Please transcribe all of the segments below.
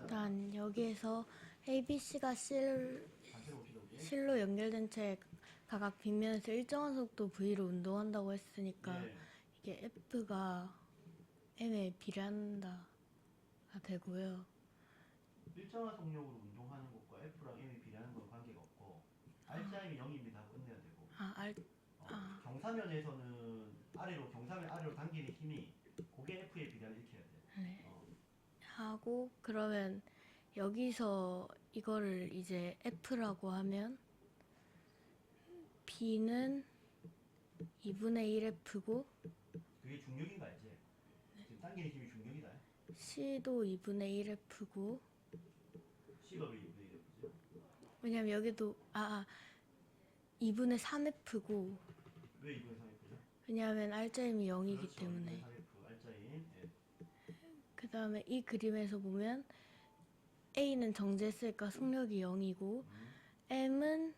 일단 여기에서 ABC가 실. 실로 연결된 채 각각 빗면에서 일정한 속도 V로 운동한다고 했으니까 예. 이게 F가 M에 비례한다가 되고요. 일정한 속력으로 운동하는 것과 F랑 M이 비례하는 건 관계가 없고 R자임이 0입니다 하고 끝내야 되고 아, 알, 어, 아. 경사면에서는 아래로 경사면 아래로 당기는 힘이 그게 F에 비례하는 이렇게 해야 돼. 네. 어, 하고 그러면 여기서 이거를 이제 F라고 하면 B는 2분의 1F고 그게 중력인 거 알지? 지금 당기는 힘이 중력이다. C도 2분의 1F고 C가 왜 2분의 1F죠? 왜냐면 여기도 아, 아 2분의 3F고 왜 2분의 3F죠? 왜냐하면 R자임이 0이기 그렇죠. 때문에 2분의 3F R자임. 예. 그 다음에 이 그림에서 보면 A는 정지했으니까 속력이 0이고 음. M은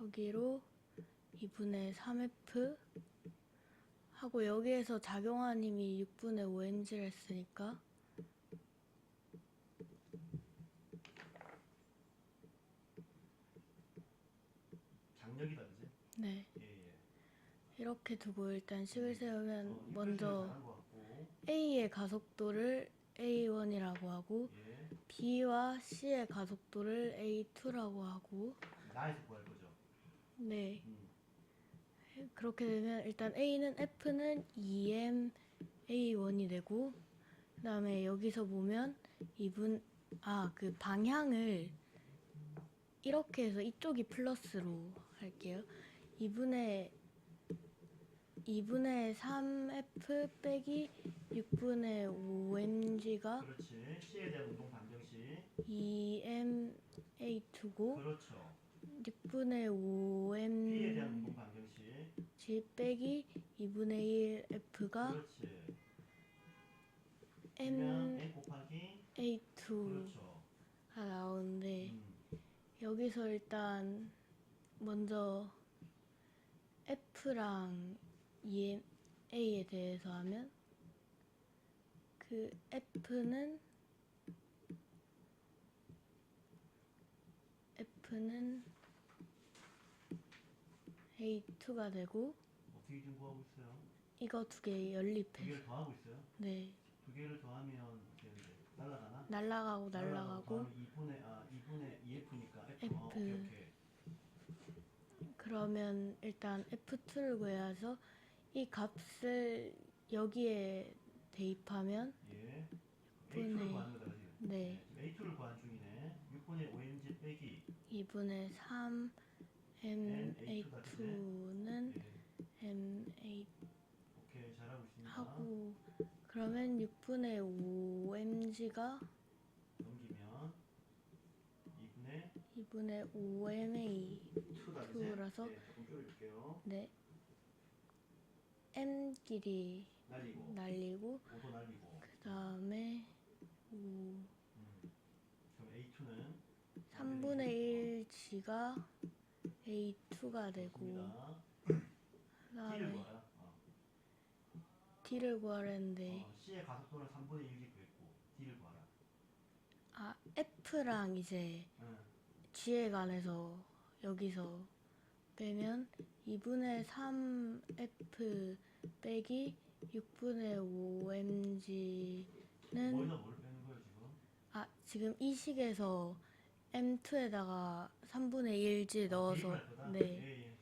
여기로 2분의 3F 하고 여기에서 작용한 힘이 6분의 5mg를 했으니까 장력이다 그지? 네. 이렇게 두고 일단 식을 세우면 어, 이 먼저. A의 가속도를 A1이라고 하고 예. B와 C의 가속도를 A2라고 하고 나에서 구할 거죠. 네 음. 그렇게 되면 일단 A는 F는 2M A1이 되고 그 다음에 여기서 보면 이분 아 그 방향을 이렇게 해서 이쪽이 플러스로 할게요 2분의 2분의 3F 빼기 6분의 5mg가 그렇지. C에 대한 운동 반경시. 2M A2고 그렇죠. 6분의 B에 대한 5M 운동 반경시. 빼기 2분의 1 F가 그렇지. M 그러면 N 곱하기. A2가 그렇죠. 나오는데 음. 여기서 일단 먼저 F랑 EM, A에 대해서 하면 그 F는 F는 A2가 되고 어떻게 지금 구하고 있어요? 이거 두개두 연립해서 개를 더하고 있어요. 네 두 개를 더하면 날라가나? 날라가고 날라가고 2분의 아 2분의 2F니까 F. F. 어, 오케이 오케이. 그러면 일단 F2를 구해서 이 값을 여기에 대입하면 예. 분의- A2를 구하는 거다 지금. 네 A2를 구한 중이네. 6분의 5mg 빼기 2분의 3 MA2는 예. MA 오케이 잘하고 있습니다. 하고 그러면 6분의 5mg가 넘기면 2분의 2분의 5MA 2다 투라서? 네, 조금 줄여줄게요. 네 M끼리 날리고 날리고 5도 날리고. 그 다음에 5 음. 그럼 A2는 3분의 1 G가 A2가 되고 좋습니다. 그 다음에 구하라. 어. D를 구하려는데 어, C의 가속도는 3분의 1이 구했고 D를 구하라. 아 F랑 이제 응. G에 관해서 여기서 빼면 2분의 3F 빼기 6분의 5mg는 머리다 뭘 빼는 거예요 지금? 아 지금 이 식에서 M2에다가 3분의 1G 넣어서 대입할 거다? 네 예,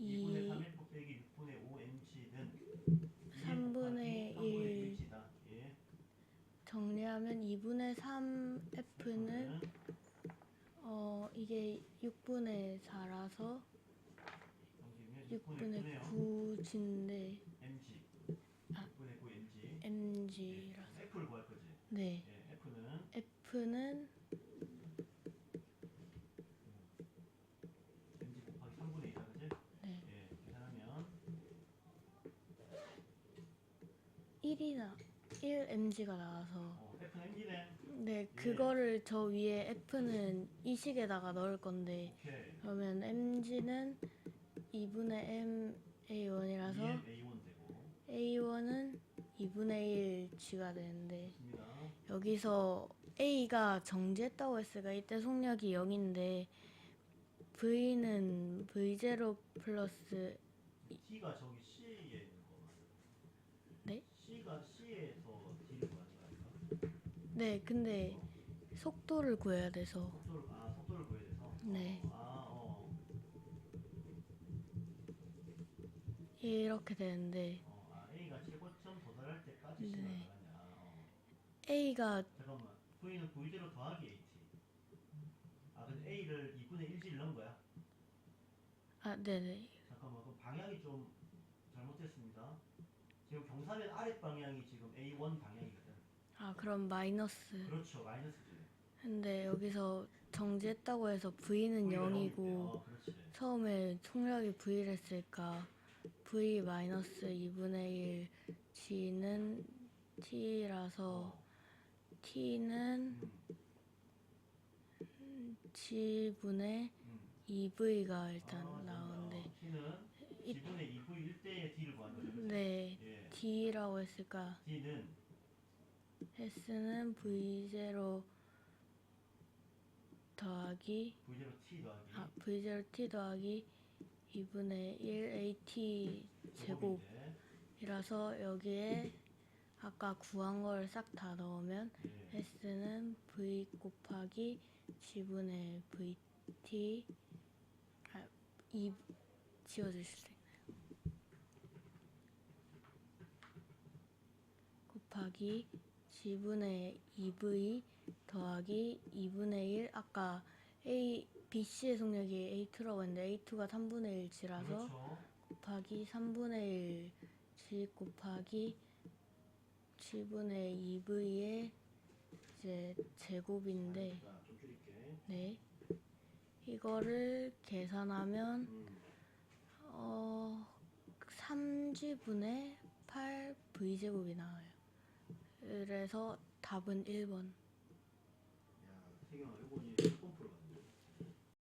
예. 2분의 이 3F 빼기 6분의 5mg는 3분의 1. 1G다. 예. 정리하면 2분의 3F는 어 이게 6분의 4라서 넘기면 6분의 6분의 9G인데 mg. 아. 6분의 9 mg. MG라서 F를 구할 거지. 네 예, F는 F는 mg 곱하기 3분의 2다, 그지? 네 예, 계산하면 1이 나 1mg가 나와서 어, F는 mg네. 네 그거를 저 위에 F는 이 식에다가 넣을 건데 오케이. 그러면 mg는 2분의 m a1이라서 a1 되고 2분의 1 G가 되는데. 여기서 A가 정지했다고 했으니까 이때 속력이 0인데 V는 V0 플러스 T가 저기 C에 있는 거 맞아요? 네? C가 C에서 D를 구하는 거 아닌가? 네 근데 속도를 구해야 돼서 속도를 아 속도를 구해야 돼서. 네. 어, 아 어. 이렇게 되는데 어, 아 A가 최고점 도달할 때까지 네. A가 잠깐만. V는 V0 더하기 AT. 아 근데 A를 2분의 1씩 넣은 거야? 아 네네 잠깐만 그럼 방향이 좀 잘못됐습니다. 지금 경사면 아랫 방향이 지금 A1 방향이거든. 아 그럼 마이너스 그렇죠 마이너스지. 근데 여기서 정지했다고 해서 V는 V가 0이고 어, 그렇지. 처음에 속력이 V를 했으니까 V 마이너스 2분의 1 G는 T라서 어. T는 음, G분의 음. 2V가 일단 아, 나오는데 이- 2분의 2V 1대의 D를 구하는 거죠. 네 예. D라고 했으니까 D는 S는 V0 더하기 V0 T 더하기 아 V0 T 더하기 2분의 1 AT 제곱 제곱인데, 이라서 여기에 아까 구한 걸 싹 다 넣으면 예. S는 V 곱하기 G분의 VT 아, 2 지워주실 수 있나요? 곱하기 G분의 2V 더하기 2분의 1 아까 A, BC의 속력이 A2라고 했는데 A2가 3분의 1 G라서 그렇죠. 곱하기 3분의 1 G 곱하기 G분의 2V의 이제 제곱인데. 네 이거를 계산하면 음. 어 3G분의 8 V제곱이 나와요 그래서 답은 1번 야,